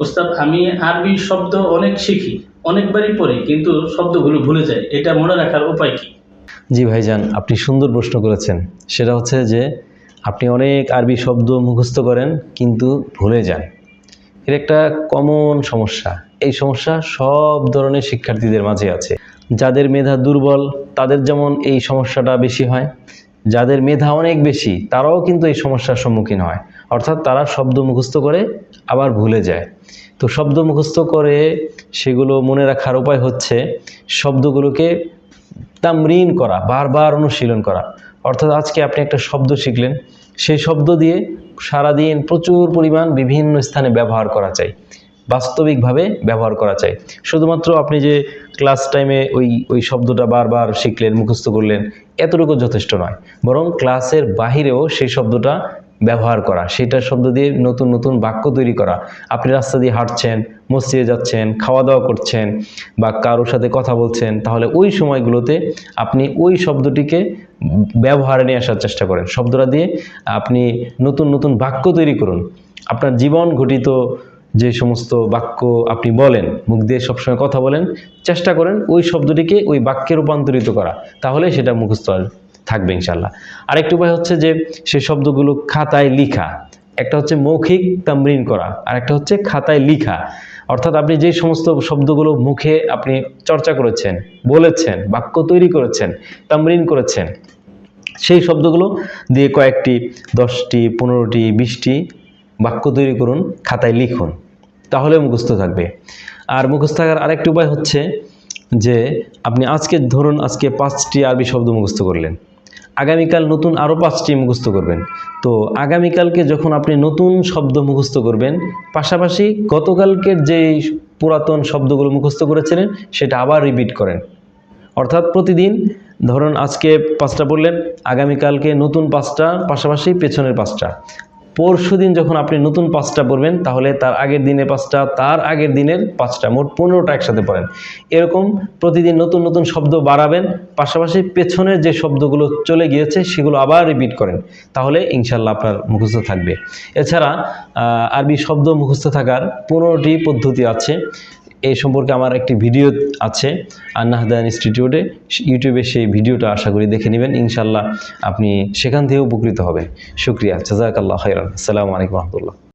ওস্তাদ, আমি আরবি শব্দ অনেক শিখি, অনেকবারই পড়ি, কিন্তু শব্দগুলো ভুলে যাই। এটা মনে রাখার উপায় কি? জি ভাইজান, আপনি সুন্দর প্রশ্ন করেছেন। সেটা হচ্ছে যে, আপনি অনেক আরবি শব্দ মুখস্থ করেন, কিন্তু ভুলে যান। এর একটা কমন সমস্যা। এই সমস্যা সব ধরনের শিক্ষার্থীদের মাঝে আছে। যাদের মেধা দুর্বল, তাদের যেমন এই সমস্যাটা বেশি হয় যাদের মেধা অনেক বেশি, তারাও কিন্তু এই সমস্যার সম্মুখীন হয়। অর্থাৎ তারা শব্দ মুখস্থ করে, আবার ভুলে যায়। তো শব্দ মুখস্থ করে সেগুলো মনে রাখার উপায় হচ্ছে শব্দগুলোকে তামরিন করা, বারবার অনুশীলন করা। অর্থাৎ আজকে আপনি একটা শব্দ শিখলেন, সেই শব্দ দিয়ে সারাদিন প্রচুর পরিমাণ বিভিন্ন স্থানে ব্যবহার করা চাই। বাস্তবিকভাবে ব্যবহার করা চাই। শুধুমাত্র আপনি যে ক্লাস টাইমে ওই ওই শব্দটা বারবার শিখলেন, মুখস্থ করলেন, এতটুকু যথেষ্ট নয়। বরং ক্লাসের বাহিরেও সেই শব্দটা ব্যবহার করা, সেটার শব্দ দিয়ে নতুন নতুন বাক্য তৈরি করা। আপনি রাস্তা দিয়ে হাঁটছেন, মসজিদে যাচ্ছেন খাওয়া দাওয়া করছেন বা কারোর সাথে কথা বলছেন, তাহলে ওই সময়গুলোতে আপনি ওই শব্দটিকে ব্যবহারে নিয়ে আসার চেষ্টা করেন। শব্দটা দিয়ে আপনি নতুন নতুন বাক্য তৈরি করুন। আপনার জীবন ঘটিত যে সমস্ত বাক্য আপনি বলেন, মুখ দিয়ে সবসময় কথা বলেন, চেষ্টা করেন ওই শব্দটিকে ওই বাক্যে রূপান্তরিত করা। তাহলে সেটা মুখস্থ থাকবে ইনশাল্লাহ আরেকটি উপায় হচ্ছে যে সেই শব্দগুলো খাতায় লিখা। একটা হচ্ছে মৌখিক তামরিন করা আর একটা হচ্ছে খাতায় লিখা। অর্থাৎ আপনি যে সমস্ত শব্দগুলো মুখে আপনি চর্চা করেছেন, বলেছেন, বাক্য তৈরি করেছেন, তামরিন করেছেন, সেই শব্দগুলো দিয়ে কয়েকটি, দশটি, পনেরোটি, বিশটি বাক্য তৈরি করুন, খাতায় লিখুন। তাহলে মুখস্থ থাকবে। আর মুখস্থ থাকার আরেকটি উপায় হচ্ছে যে, আপনি আজকে ধরুন আজকে পাঁচটি আরবি শব্দ মুখস্থ করলেন। আগামীকাল নতুন আরও পাঁচটি মুখস্থ করবেন। তো আগামীকালকে যখন আপনি নতুন শব্দ মুখস্থ করবেন, পাশাপাশি গতকালকের যে পুরাতন শব্দগুলো মুখস্থ করেছিলেন, সেটা আবার রিপিট করেন। অর্থাৎ প্রতিদিন ধরুন আজকে পাঁচটা পড়লেন, আগামীকালকে নতুন পাঁচটা, পাশাপাশি পেছনের পাঁচটা। পরশু দিন যখন আপনি নতুন পাঁচটা পড়বেন, তাহলে তার আগের দিনের পাঁচটা, তার আগের দিনের পাঁচটা, মোট পনেরোটা একসাথে পড়েন। এরকম প্রতিদিন নতুন নতুন শব্দ বাড়াবেন, পাশাপাশি পেছনের যে শব্দগুলো চলে গিয়েছে, সেগুলো আবার রিপিট করেন। তাহলে ইনশাল্লাহ আপনার মুখস্থ থাকবে। এছাড়া আরবি শব্দ মুখস্থ থাকার পনেরোটি পদ্ধতি আছে। এই সম্পর্কে আমার একটি ভিডিও আছে, আন্নাহদান ইনস্টিটিউটে। ইউটিউবে সেই ভিডিওটা আশা করি দেখে নেবেন। ইনশাল্লাহ আপনি সেখান থেকে উপকৃত হবেন। শুক্রিয়া। জাজাকাল্লাহ খাইরান। আসসালামু আলাইকুম রহমতুল্লাহ।